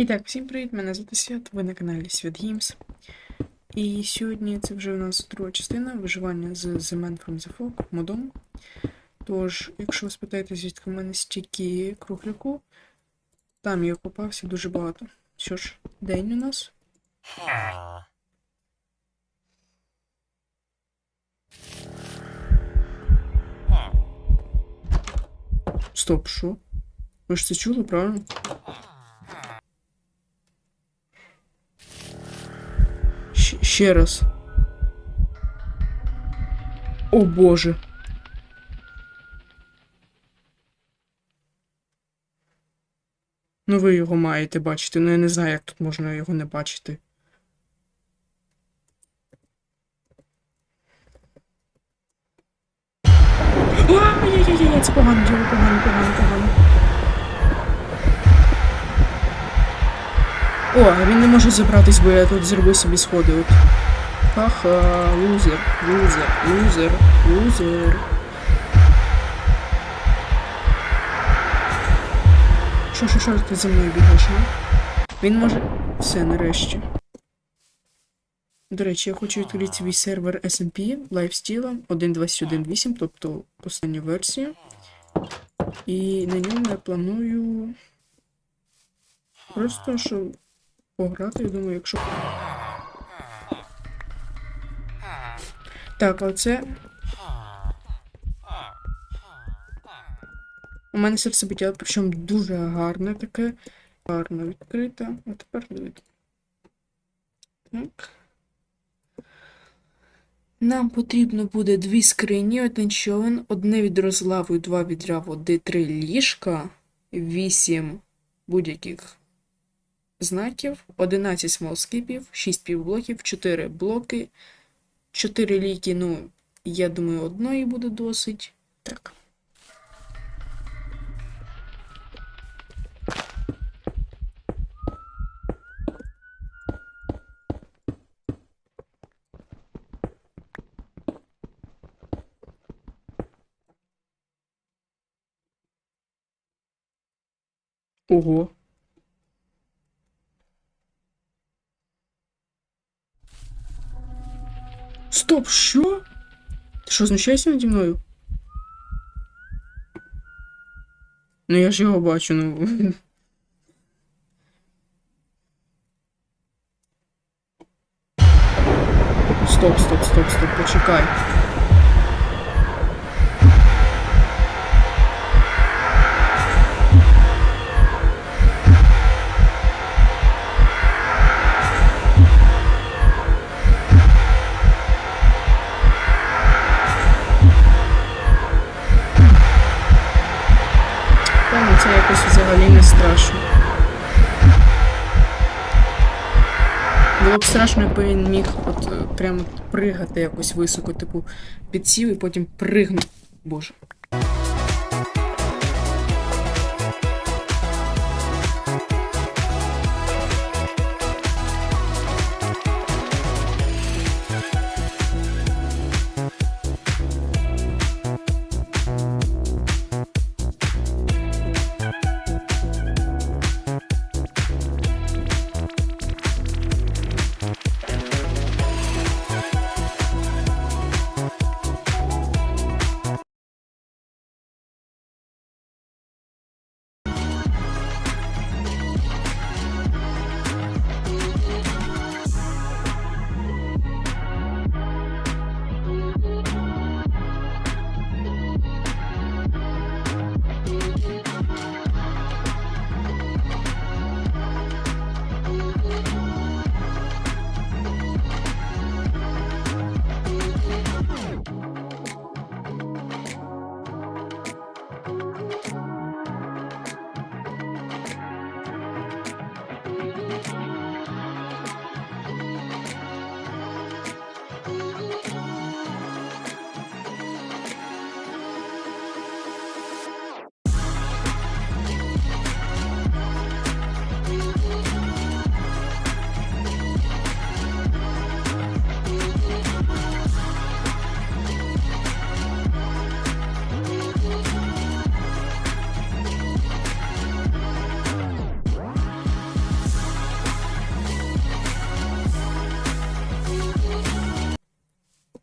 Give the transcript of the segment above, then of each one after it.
І так, всім привіт, мене звати Свят, ви на каналі Свят Games. І сьогодні це вже у нас друга частина виживання з The Man from the Fog модом. Тож, якщо ви спитаєте, звідки в мене стільки кругляку, там я копався дуже багато. Що ж, день у нас. Стоп, що? Ви ж це чули, правильно? Ще раз. О боже. Ну ви його маєте бачити. Ну я не знаю, як тут можна його не бачити. Ай-яй-яй-яй, це погано, погано, погано, погано. О, він не може забратись, бо я тут зробив собі сходи. Ха-ха, лузер, лузер, лузер, лузер. Що, що, що ти за мною бігаєш, а? Він може. Все, нарешті. До речі, я хочу відкрити свій сервер SMP Lifesteal 1.21.8, тобто останню версію. І на ньому я планую. Просто що пограти, я думаю, якщо. Так, оце. У мене серцебиття, причому дуже гарне таке. Гарно відкрите. А тепер дивіться. Так. Нам потрібно буде дві скрині, один човен, одне відро з лавою, два відра води, три ліжка, вісім будь-яких знаків, 11 смолскипів, 6 півблоків, 4 блоки, 4 ліки, ну, я думаю, одної буде досить. Так. Ого. Що, знущаєшся наді мною? Ну я ж його бачу, ну. Стоп, стоп, стоп, стоп, почекай. Страшно. Було б страшно, якби він міг от е, прямо пригати якось високо, типу, підсів і потім пригнув. Боже.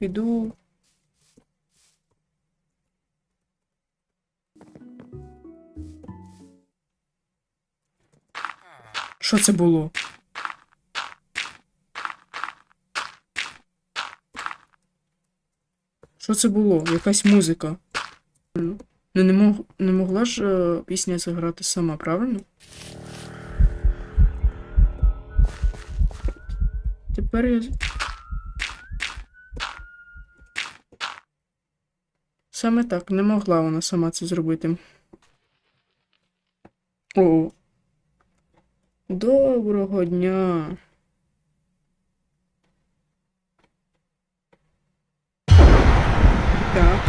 Піду. Що це було? Що це було? Якась музика. Ну, не, мог, не могла ж е, пісня заграти сама, правильно? Тепер я. Саме так, не могла вона сама це зробити. О. Доброго дня. Так.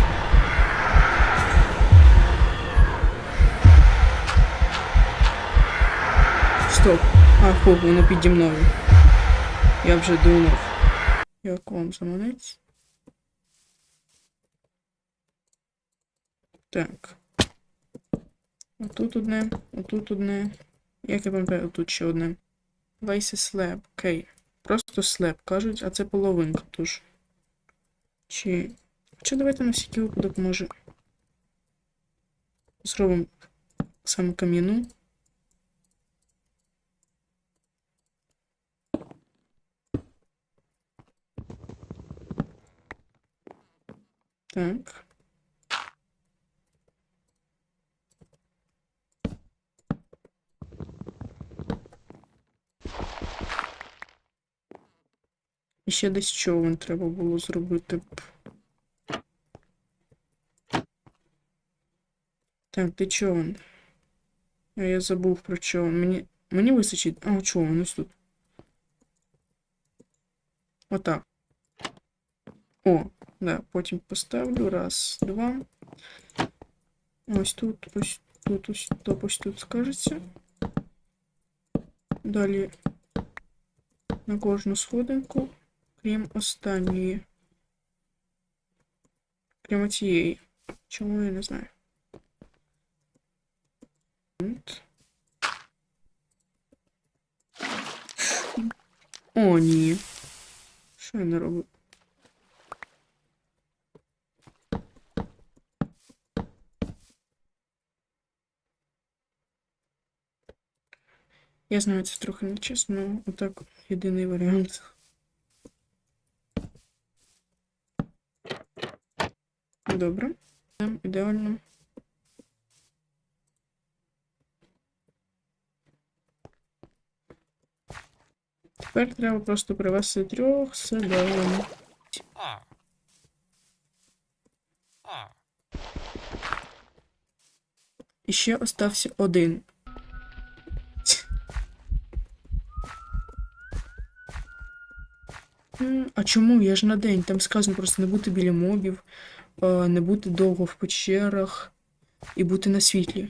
Стоп. А, фу, воно піді мною. Я вже думав. Як вам заманець? Так. Отут одне, отут одне. Як я пам'ятаю, тут ще одне. Вейси слеп. Окей. Просто слеп кажуть, а це половинка тож. Чи. Чи давайте на всякий випадок може. Зробимо саме кам'яну. Так. І ще десь човен треба було зробити. б. Так, де човен? А я забув про човен. Мені. Мені вистачить. А, човен, ось тут. Отак. О, да, потім поставлю. Раз, два. Ось тут, ось тут, ось тут, ось тут скажеться. Далі на кожну сходинку, крім останньої. Крім цієї. Чому я не знаю. От. О, ні. Що я не роблю? Я знаю, це трохи нечесно, але отак єдиний варіант. Добре. Ідеально. Тепер треба просто привести трьох селян. І ще остався один. А чому? Я ж на день. Там сказано просто не бути біля мобів, не бути довго в печерах і бути на світлі.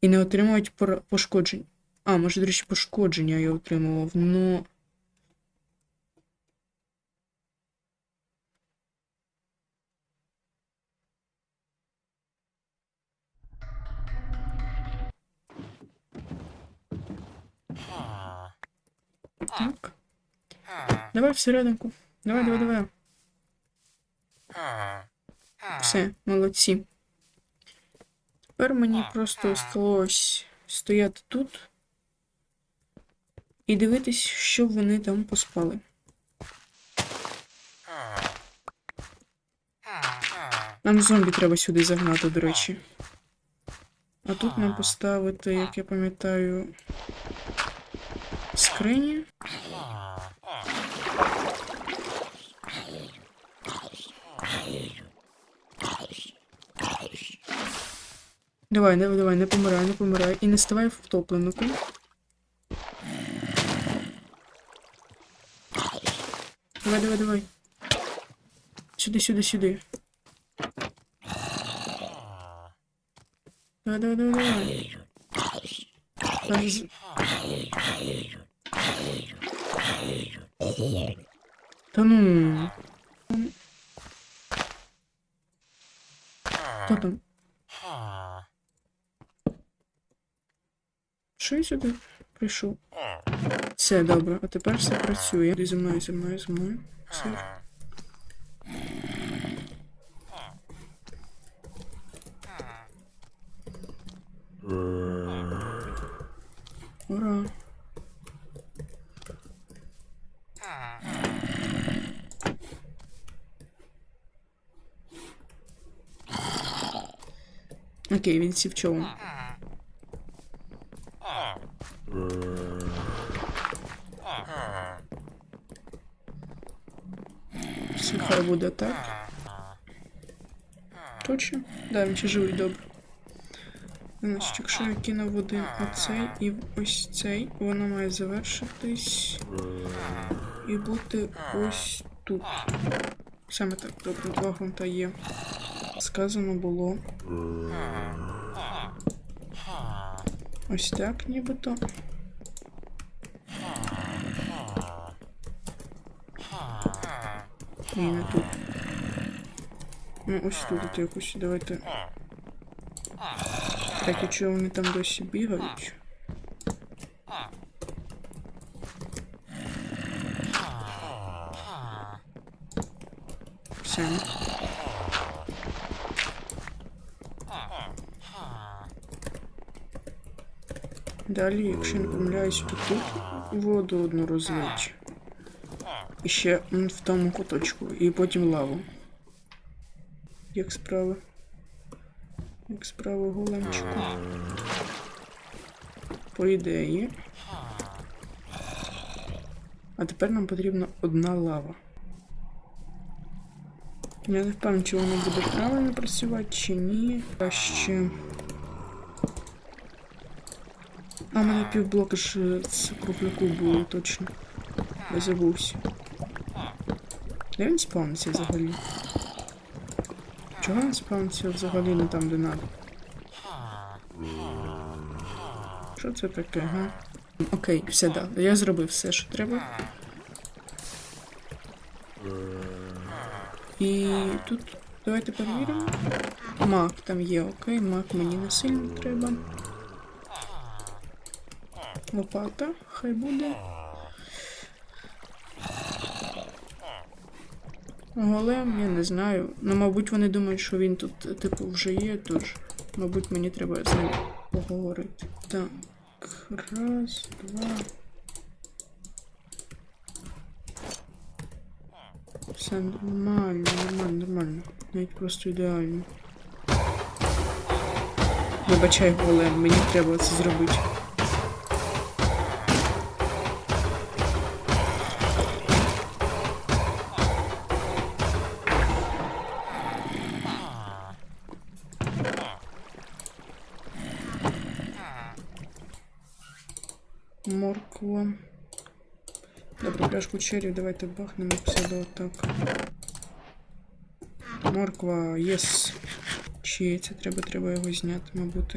І не отримувати пора- пошкоджень. А, може, до речі, пошкодження я отримував, ну. Так. Давай всерединку. Давай, давай, давай. Все, молодці. Тепер мені просто осталось стояти тут і дивитись, що вони там поспали. Нам зомбі треба сюди загнати, до речі. А тут нам поставити, як я пам'ятаю, скрині. Давай, давай, давай, не помирай, не помирай. І не ставай втопленнику. Давай, давай, давай. Сюди, сюди, сюди. Давай, давай, давай, давай. Там з- Та ну. Хто там? що я сюди прийшов? Все, добре, а тепер все працює. Іди зі мною, зі мною, зі мною. Все. Ура. Окей, він сів човен. Все хай буде так. Точно? Да, він ще живий, добре. Значить, якщо я кинув один оцей і ось цей, воно має завершитись і бути ось тут. Саме так, добре, два грунта є. Сказано було. Ось так нібито. Ні, не тут. Ну, ось тут от якось давайте. Так, і чого вони там досі бігають? Все. Далі, якщо не помиляюсь, то тут воду одну розлить. Ще в тому куточку. І потім лаву. Як справи? Як справи големчику? По ідеї. А тепер нам потрібна одна лава. Я не впевнений, чи воно буде правильно працювати, чи ні. А ще. А, у мене півблока ж з кругляку було точно. Я забувся. Де він спавниться взагалі? Чого він спавниться взагалі не там, де надо? Що це таке, га? Окей, все, да. Я зробив все, що треба. І тут давайте перевіримо. Мак там є, окей, мак мені не сильно треба. Лопата, хай буде. Голем, я не знаю. Ну, мабуть, вони думають, що він тут, типу, вже є, тож, мабуть, мені треба з ним поговорити. Так, раз, два. Все нормально, нормально, нормально. Навіть просто ідеально. Вибачай, голем, мені треба це зробити. Морква. Добре, пляшку черів, давайте бахнемо все до так. Морква, єс. Чи це треба, треба його зняти, мабуть.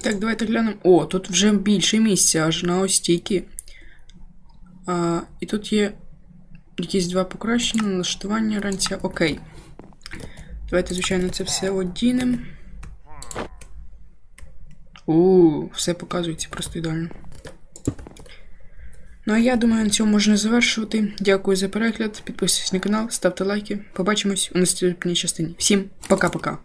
Так, давайте глянемо. О, тут вже більше місця, аж на ось стільки. А, і тут є якісь два покращення, налаштування ранця. Окей. Давайте, звичайно, це все одінемо. У, все показується просто ідеально. Ну а я думаю, на цьому можна завершувати. Дякую за перегляд. Підписуйтесь на канал, ставте лайки. Побачимось у наступній частині. Всім пока-пока.